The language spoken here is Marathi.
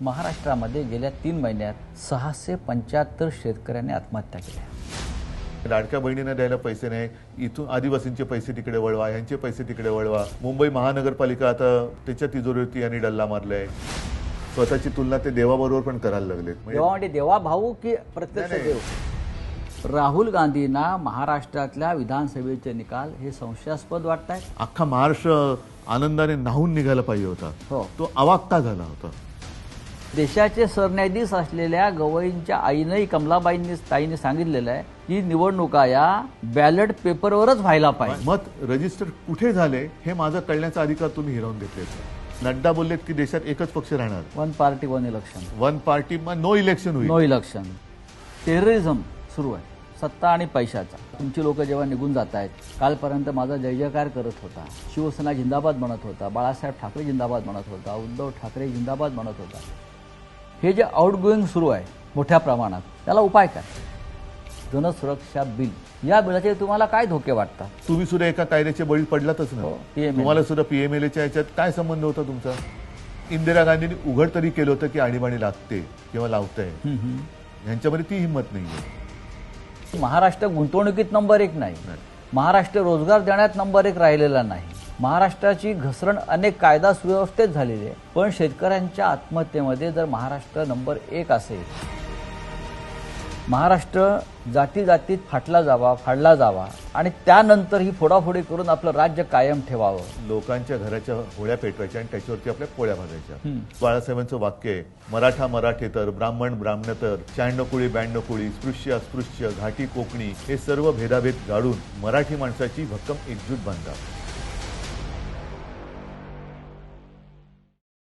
महाराष्ट्रामध्ये गेल्या तीन महिन्यात सहाशे पंच्याहत्तर शेतकऱ्यांनी आत्महत्या केल्या. लाडक्या बहिणींना द्यायला पैसे नाही इथून आदिवासींचे पैसे तिकडे वळवा यांचे पैसे तिकडे वळवा. मुंबई महानगरपालिका आता त्याच्या तिजोरीवरती यांनी डल्ला मारलाय. स्वतःची तुलना ते देवाबरोबर पण करायला लागलेत. म्हणजे देवा म्हणजे देवा भाऊ की प्रत्यक्ष देव? राहुल गांधींना महाराष्ट्रातल्या विधानसभेचे निकाल हे संशयास्पद वाटत आहेत अख्खा महाराष्ट्र आनंदाने नाहून निघायला पाहिजे होता. हो. तो अवाक्ता झाला होता. देशाचे सरन्यायाधीश असलेल्या गवईंच्या आईनंही कमलाबाईंनी ताईने सांगितलेलं आहे की निवडणुका या बॅलेट पेपरवरच व्हायला पाहिजे. मत रजिस्टर कुठे झाले हे माझा कळण्याचा अधिकार तुम्ही हिरावून घेतले नड्डा बोललेत की देशात एकच पक्ष राहणार. One party one election one party no election होईल. नो इलेक्शन टेररिझम सुरू आहे. सत्ता आणि पैशाचा. तुमची लोक जेव्हा निघून जात आहेत कालपर्यंत माझा जय जयकार करत होता. शिवसेना जिंदाबाद म्हणत होता. बाळासाहेब ठाकरे जिंदाबाद म्हणत होता. उद्धव ठाकरे जिंदाबाद म्हणत होता. हे जे आउटगोईंग सुरू आहे मोठ्या प्रमाणात त्याला उपाय काय? जनसुरक्षा बिल. या बिलाचे तुम्हाला काय धोके वाटतात? तुम्ही सुद्धा एका कायद्याचे बळी पडलातच ना. हो. तुम्हाला सुद्धा पीएमएलएच्या याच्यात काय संबंध होता तुमचा? इंदिरा गांधींनी उघड तरी केलं होतं की आणीबाणी लागते किंवा लावतंय. यांच्यामध्ये ती हिंमत नाहीये. महाराष्ट्र गुंतवणुकीत नंबर एक नाही. नाही. महाराष्ट्र रोजगार देण्यात नंबर एक राहिलेला नाही. महाराष्ट्राची घसरण अनेक कायदा सुव्यवस्थेत झालेली आहे. पण शेतकऱ्यांच्या आत्महत्येमध्ये जर महाराष्ट्र नंबर एक असेल महाराष्ट्र जाती जातीत फाटला जावा फाडला जावा आणि त्यानंतर ही फोडाफोडी करून आपलं राज्य कायम ठेवावं. लोकांच्या घराच्या होळ्या पेटवायच्या आणि त्याच्यावरती आपल्या पोळ्या भाजायच्या. बाळासाहेबांचं वाक्य आहे मराठा मराठेतर ब्राह्मण ब्राह्मणतर शहाण्णव कुळी ब्याण्णव कुळी स्पृश्य अस्पृश्य घाटी कोकणी हे सर्व भेदाभेद गाडून मराठी माणसाची भक्कम एकजूट बांधा.